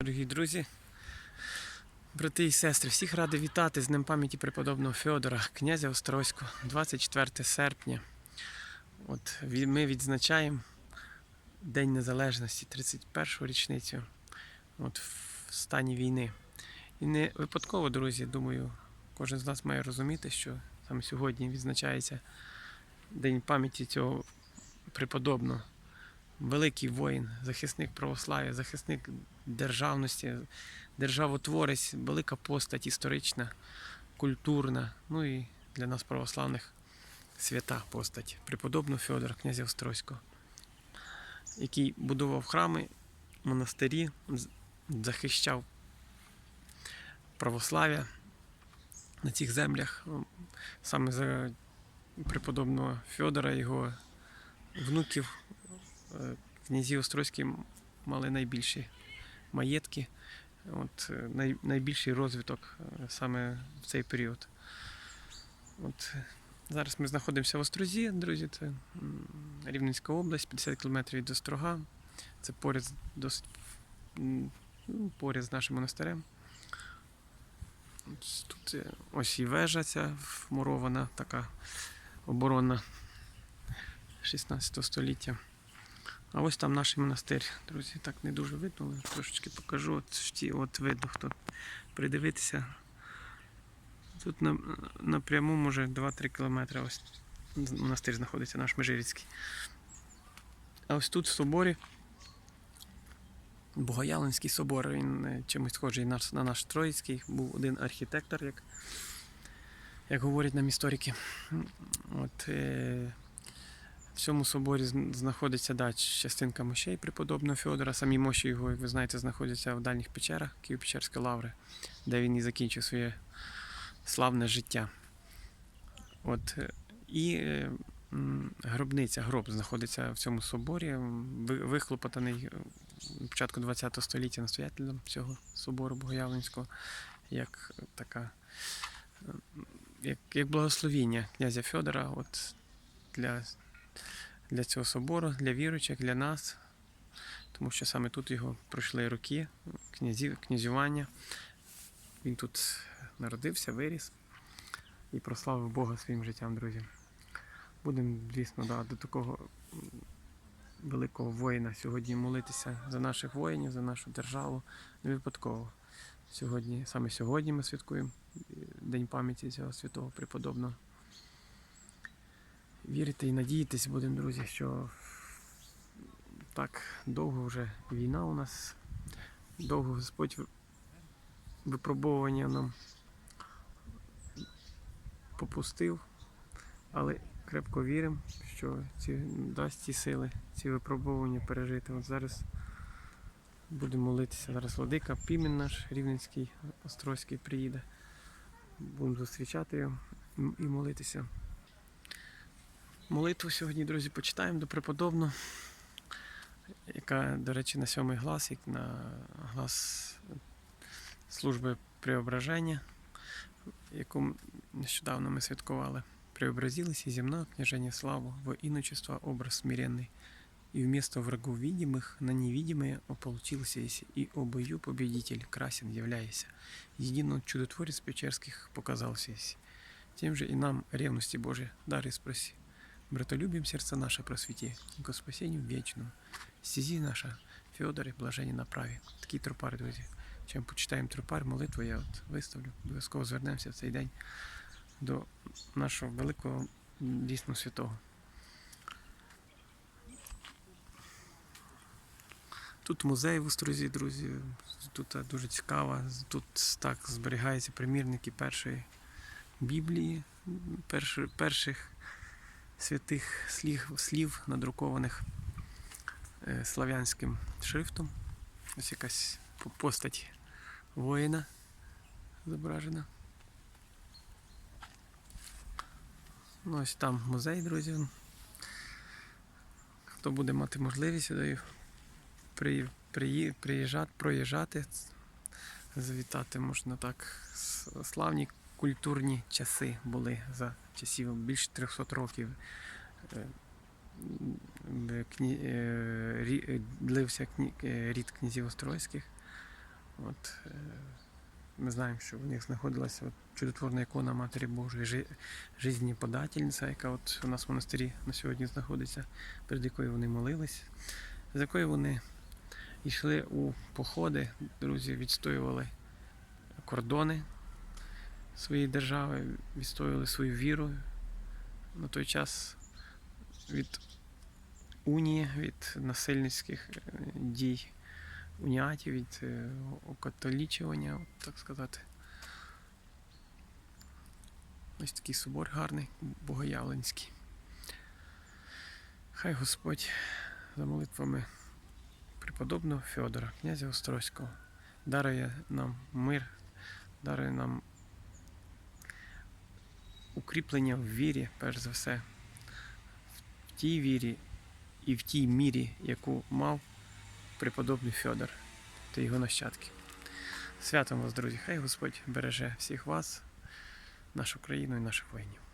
Дорогі друзі, брати і сестри, всіх радий вітати з Днем пам'яті преподобного Феодора, князя Острозького, 24 серпня. От ми відзначаємо День Незалежності, 31-ту річницю от, в стані війни. І не випадково, друзі, думаю, кожен з нас має розуміти, що саме сьогодні відзначається День пам'яті цього преподобного. Великий воїн, захисник православ'я, захисник державності, державотворець, велика постать історична, культурна, ну і для нас православних свята постать. Преподобного Феодора, князя Острозького, який будував храми, монастирі, захищав православ'я на цих землях. Саме за преподобного Федора, його внуків, е, князі Острозькі мали найбільші маєтки, от, е, най, найбільший розвиток е, саме в цей період. От, е, зараз ми знаходимося в Острозі, друзі, це Рівненська область, 50 км від Острога. Це поряд досить ну, поряд з нашим монастирем. Тут ось і вежа ця вмурована, така оборонна 16 століття. А ось там наш монастир, друзі, так не дуже видно, але трошечки покажу. От, от видно, хто придивитися. Тут на, напряму, може, 2-3 кілометри ось монастир знаходиться, наш Межирицький. А ось тут в соборі. Богоявленський собор, він е, чимось схожий на, на наш Троїцький. Був один архітектор, як, як говорять нам історики. От, е, в цьому соборі знаходиться да, частинка мощей преподобного Феодора. Самі мощі його, як ви знаєте, знаходяться в дальніх печерах Києво-Печерська лаври, де він і закінчив своє славне життя. От, е, і е, гробниця, гроб знаходиться в цьому соборі, вихлопотаний е, на початку ХХ століття настоятелем цього собору Богоявленського, як така, як, як благословіння князя Федора от, для для цього собору, для віруючих, для нас, тому що саме тут його пройшли роки князів, князювання. Він тут народився, виріс і прославив Бога своїм життям, друзі. Будемо, звісно, да, до такого великого воїна сьогодні молитися за наших воїнів, за нашу державу. Не випадково. Сьогодні, саме сьогодні ми святкуємо е, День пам'яті цього святого преподобного вірити і надіятись будемо, друзі, що так довго вже війна у нас, довго Господь ви- випробовування нам попустив, але крепко віримо, що ці, дасть ці сили, ці випробовування пережити. От зараз будемо молитися. Зараз Владика, Пімен наш Рівненський, Острозький приїде. Будемо зустрічати його і молитися. Молитву сьогодні, друзі, почитаємо до преподобного, яка, до речі, на сьомий глас, як на глас служби преображення, яку нещодавно ми святкували. Преобразилась и земна княжение славу, во иночество образ смиренный. И вместо врагов видимых на невидимые ополчился еси, и обою победитель красен являяся. Едино чудотворец Печерских показался еси. Тем же и нам ревности Божией дары спроси. Братолюбием сердце наше просвети, ко спасению вечному. Стези наша, Феодоре, блажені на праві. Такий тропар, друзі. Чим почитаємо тропар, молитву я от виставлю. Обов'язково звернемося в цей день до нашого великого дійсно святого. Тут музей в Острозі, друзі. Тут е, дуже цікаво. Тут так зберігаються примірники першої Біблії, перших святих слів, слів надрукованих е, слав'янським шрифтом. Ось якась постать воїна зображена. Ну, ось там музей, друзі. Хто буде мати можливість сюди при, приї- приїжджати, проїжджати, завітати можна так. Славні культурні часи були за часів більше 300 років. Е, е, е, длився рід князів Острозьких. От, ми знаємо, що в них знаходилася от чудотворна ікона Матері Божої, жи- жизнєподательниця, яка от у нас в монастирі на сьогодні знаходиться, перед якою вони молились, з якою вони йшли у походи, друзі, відстоювали кордони своєї держави, відстоювали свою віру. На той час від унії, від насильницьких е, дій уніатів, від е, окатолічування, так сказати. Ось такий собор гарний, богоявленський. Хай Господь за молитвами преподобного Федора, князя Острозького, дарує нам мир, дарує нам укріплення в вірі, перш за все, в тій вірі і в тій мірі, яку мав преподобний Федор та його нащадки. Святом вас, друзі! Хай Господь береже всіх вас, нашу країну і наших воїнів.